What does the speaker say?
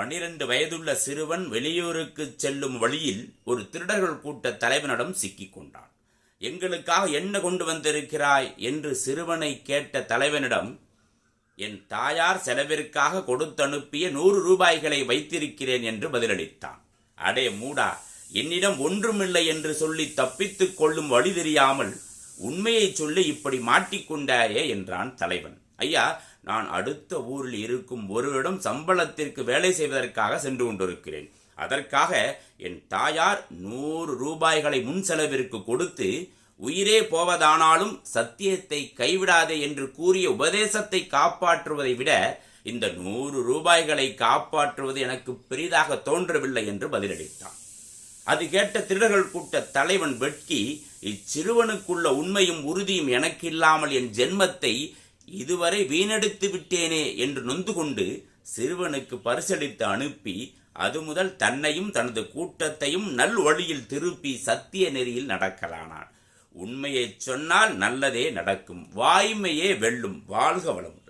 பன்னிரண்டு வயதுள்ள சிறுவன் வெளியூருக்கு செல்லும் வழியில் ஒரு திருடர்கள் கூட்ட தலைவனிடம் சிக்கிக் கொண்டான். எங்களுக்காக என்ன கொண்டு வந்திருக்கிறாய்? என்று சிறுவனை கேட்ட தலைவனிடம் என் தாயார் செலவிற்காக கொடுத்தனுப்பிய நூறு ரூபாய்களை வைத்திருக்கிறேன் என்று பதிலளித்தான். அடே மூடா என்னிடம் ஒன்றுமில்லை என்று சொல்லி தப்பித்துக் கொள்ளும் வழி தெரியாமல் உண்மையை சொல்லி இப்படி மாட்டிக்கொண்டாயே என்றான் தலைவன். ஐயா நான் அடுத்த ஊரில் இருக்கும் ஒருவரிடம் சம்பளத்திற்கு வேலை செய்வதற்காக சென்று கொண்டிருக்கிறேன். அதற்காக என் தாயார் நூறு ரூபாய்களை முன் செலவிற்கு கொடுத்து உயிரே போவதானாலும் சத்தியத்தை கைவிடாதே என்று கூறிய உபதேசத்தை காப்பாற்றுவதை விட இந்த நூறு ரூபாய்களை காப்பாற்றுவது எனக்கு பெரிதாக தோன்றவில்லை என்று பதிலளித்தான். அது கேட்ட திருடர்கள் கூட்ட தலைவன் வெட்கி இச்சிறுவனுக்குள்ள உண்மையும் உறுதியும் எனக்கில்லாமல் என் ஜென்மத்தை இதுவரை வீணடித்து விட்டேனே என்று நொந்து கொண்டு சிறுவனுக்கு பரிசளித்து அனுப்பி அது முதல் தன்னையும் தனது கூட்டத்தையும் நல் வழியில் திருப்பி சத்திய நெறியில் நடக்கலானான் உண்மையைச் சொன்னால் நல்லதே நடக்கும். வாய்மையே வெல்லும். வாழ்க வளமுடன்.